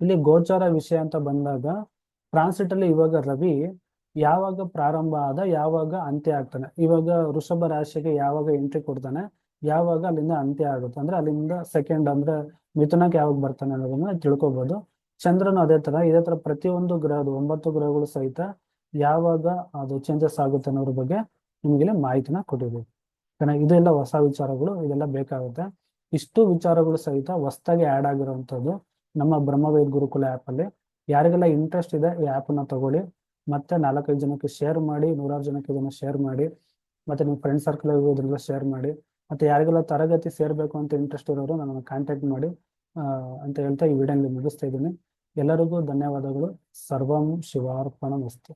ಇಲ್ಲಿ ಗೋಚಾರ ವಿಷಯ ಅಂತ ಬಂದಾಗ ಟ್ರಾನ್ಸಿಟ್ ಅಲ್ಲಿ ಇವಾಗ ರವಿ ಯಾವಾಗ ಪ್ರಾರಂಭ ಆದ, ಯಾವಾಗ ಅಂತ್ಯ ಆಗ್ತಾನೆ. ಇವಾಗ ವೃಷಭ ರಾಶಿಗೆ ಯಾವಾಗ ಎಂಟ್ರಿ ಕೊಡ್ತಾನೆ? ಯಾವಾಗ ಅಲ್ಲಿಂದ ಅಂತ್ಯ ಆಗುತ್ತೆ? ಅಂದ್ರೆ ಅಲ್ಲಿಂದ ಸೆಕೆಂಡ್ ಅಂದ್ರೆ ಮಿಥುನಕ್ಕೆ ಯಾವಾಗ ಬರ್ತಾನೆ ಅನ್ನೋದನ್ನ ತಿಳ್ಕೊಬಹುದು ಚಂದ್ರನು ಅದೇ ತರ ಇದೇ ತರ ಪ್ರತಿಯೊಂದು ಗ್ರಹದ ಒಂಬತ್ತು ಗ್ರಹಗಳು ಸಹಿತ ಯಾವಾಗ ಅದು ಚೇಂಜಸ್ ಆಗುತ್ತೆ ಅನ್ನೋದ್ರ ಬಗ್ಗೆ ನಿಮಗೆ ಮಾಹಿತಿನ ಕೊಟ್ಟಿದ್ದೀವಿ. ಯಾಕಂದ್ರೆ ಇದೆಲ್ಲ ಹೊಸ ವಿಚಾರಗಳು, ಇದೆಲ್ಲ ಬೇಕಾಗುತ್ತೆ. ಇಷ್ಟು ವಿಚಾರಗಳು ಸಹಿತ ಹೊಸದಾಗಿ ಆ್ಯಡ್ ಆಗಿರುವಂಥದ್ದು ನಮ್ಮ ಬ್ರಹ್ಮವೇದ್ ಗುರುಕುಲ ಆ್ಯಪಲ್ಲಿ ಯಾರಿಗೆಲ್ಲ ಇಂಟ್ರೆಸ್ಟ್ ಇದೆ ಈ ಆ್ಯಪನ್ನು ತಗೊಳ್ಳಿ. ಮತ್ತೆ ನಾಲ್ಕೈದು ಜನಕ್ಕೆ ಶೇರ್ ಮಾಡಿ, ನೂರಾರು ಜನಕ್ಕೆ ಇದನ್ನ ಶೇರ್ ಮಾಡಿ. ಮತ್ತೆ ನಿಮ್ಮ ಫ್ರೆಂಡ್ ಸರ್ಕಲ್ ಇದನ್ನೆಲ್ಲ ಶೇರ್ ಮಾಡಿ. ಮತ್ತೆ ಯಾರಿಗೆಲ್ಲ ತರಗತಿ ಸೇರ್ಬೇಕು ಅಂತ ಇಂಟ್ರೆಸ್ಟ್ ಇರೋರು ನನ್ನನ್ನು ಕಾಂಟ್ಯಾಕ್ಟ್ ಮಾಡಿ ಅಂತ ಹೇಳ್ತಾ ಈ ವಿಡಿಯೋ ಮುಗಿಸ್ತಾ ಇದ್ದೀನಿ. ಎಲ್ಲರಿಗೂ ಧನ್ಯವಾದಗಳು. ಸರ್ವಂ ಶಿವಾರ್ಪಣ ಮಸ್ತು